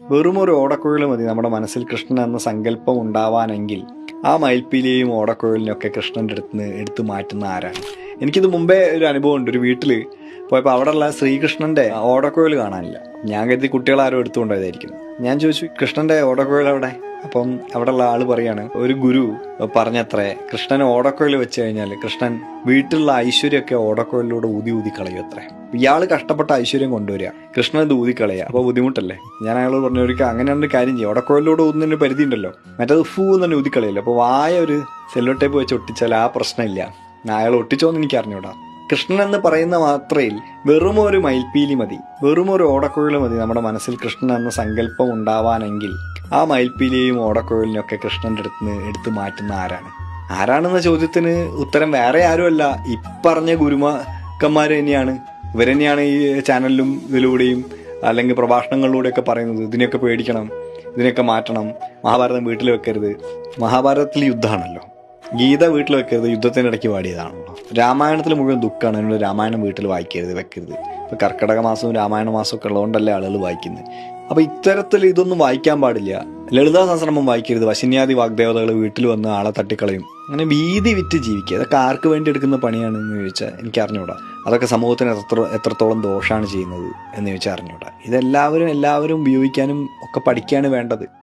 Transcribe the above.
വെറും ഒരു ഓടക്കുഴൽ മതി. നമ്മുടെ മനസ്സിൽ കൃഷ്ണൻ എന്ന സങ്കല്പം ഉണ്ടാവാനെങ്കിൽ ആ മയിൽപ്പീലിയെയും ഓടക്കുഴലിനെയൊക്കെ കൃഷ്ണന്റെ അടുത്ത് എടുത്തു മാറ്റുന്ന ആരാണ് എനിക്കിത് മുമ്പേ ഒരു അനുഭവം ഉണ്ട് ഒരു വീട്ടിൽ പോയപ്പോൾ അവിടെയുള്ള ശ്രീകൃഷ്ണന്റെ ഓടക്കുഴൽ കാണാനില്ല. ഞാൻ കരുതി കുട്ടികളാരും എടുത്തുകൊണ്ടായിരിക്കും ഞാൻ ചോദിച്ചു കൃഷ്ണന്റെ ഓടക്കുഴൽ അവിടെ അപ്പം അവിടെയുള്ള ആൾ പറയാണ് ഒരു ഗുരു പറഞ്ഞത്രേ കൃഷ്ണൻ ഓടക്കുഴൽ വെച്ച് കഴിഞ്ഞാൽ കൃഷ്ണൻ വീട്ടിലുള്ള ഐശ്വര്യമൊക്കെ ഓടക്കുഴലിലൂടെ ഊതി ഊതി കളയും അത്രേ ഇയാൾ കഷ്ടപ്പെട്ട ഐശ്വര്യം കൊണ്ടുവരിക. കൃഷ്ണൻ ദൂതിക്കളയുക അപ്പൊ അപ്പോൾ ബുദ്ധിമുട്ടല്ലേ? ഞാൻ അയാളോട് പറഞ്ഞു ഒരു അങ്ങനെ ഒരു കാര്യം ചെയ്യും. ഓടക്കുഴലിലൂടെ ഊതുന്നതിന് പരിധി ഉണ്ടല്ലോ മറ്റേത് ഫൂ തന്നെ ഊതിക്കളയില്ല അപ്പൊ അപ്പോൾ വായ ഒരു സെല്ലോ ടേപ്പ് വെച്ച് ഒട്ടിച്ചാൽ ആ പ്രശ്നമില്ല. അയാൾ ഒട്ടിച്ചോന്ന് എനിക്ക് അറിഞ്ഞൂടാ. കൃഷ്ണൻ എന്ന് പറയുന്ന മാത്രയിൽ വെറും ഒരു മയിൽപ്പീലി മതി. വെറും ഒരു ഓടക്കുഴൽ മതി. നമ്മുടെ മനസ്സിൽ കൃഷ്ണൻ എന്ന സങ്കല്പം ഉണ്ടാവാനെങ്കിൽ ആ മയിൽപ്പീലിയും ഓടക്കുഴലിനും ഒക്കെ കൃഷ്ണന്റെ അടുത്ത് നിന്ന് എടുത്തു മാറ്റുന്ന ആരാണ്? ആരാണെന്ന ചോദ്യത്തിന് ഉത്തരം വേറെ ആരുമല്ല. ഇപ്പറഞ്ഞ ഗുരുമാക്കന്മാർ തന്നെയാണ് ഇവർ തന്നെയാണ് ഈ ചാനലിലും ഇതിലൂടെയും അല്ലെങ്കിൽ പ്രഭാഷണങ്ങളിലൂടെയൊക്കെ പറയുന്നത്. ഇതിനെയൊക്കെ പേടിക്കണം ഇതിനെയൊക്കെ മാറ്റണം. മഹാഭാരതം വീട്ടിൽ വെക്കരുത്. മഹാഭാരതത്തിൽ യുദ്ധമാണല്ലോ. ഗീത വീട്ടിൽ വെക്കരുത്. യുദ്ധത്തിനിടയ്ക്ക് പാടിയതാണല്ലോ. രാമായണത്തിൽ മുഴുവൻ ദുഃഖമാണ്. അതിനുള്ള രാമായണം വീട്ടിൽ വായിക്കരുത് വെക്കരുത്. ഇപ്പോൾ കർക്കിടക മാസവും രാമായണ മാസവും ഒക്കെ ഉള്ളതുകൊണ്ടല്ലേ ആളുകൾ വായിക്കുന്നത് അപ്പോൾ ഇത്തരത്തിൽ ഇതൊന്നും വായിക്കാൻ പാടില്ല. ലളിതാ സഹസ്രമം വായിക്കരുത്. വശന്യാദി വാഗ്ദേവതകൾ വീട്ടിൽ വന്ന് ആളെ തട്ടിക്കളയും. അങ്ങനെ ഭീതി വിറ്റ് ജീവിക്കുക. അതൊക്കെ ആർക്ക് വേണ്ടി എടുക്കുന്ന പണിയാണെന്ന് ചോദിച്ചാൽ എനിക്ക് അറിഞ്ഞൂടാ അതൊക്കെ സമൂഹത്തിന് എത്ര എത്രത്തോളം ദോഷമാണ് ചെയ്യുന്നത് എന്ന് ചോദിച്ചാൽ അറിഞ്ഞൂടാ. ഇതെല്ലാവരും എല്ലാവരും ഉപയോഗിക്കാനും ഒക്കെ പഠിക്കാനും വേണ്ടത്.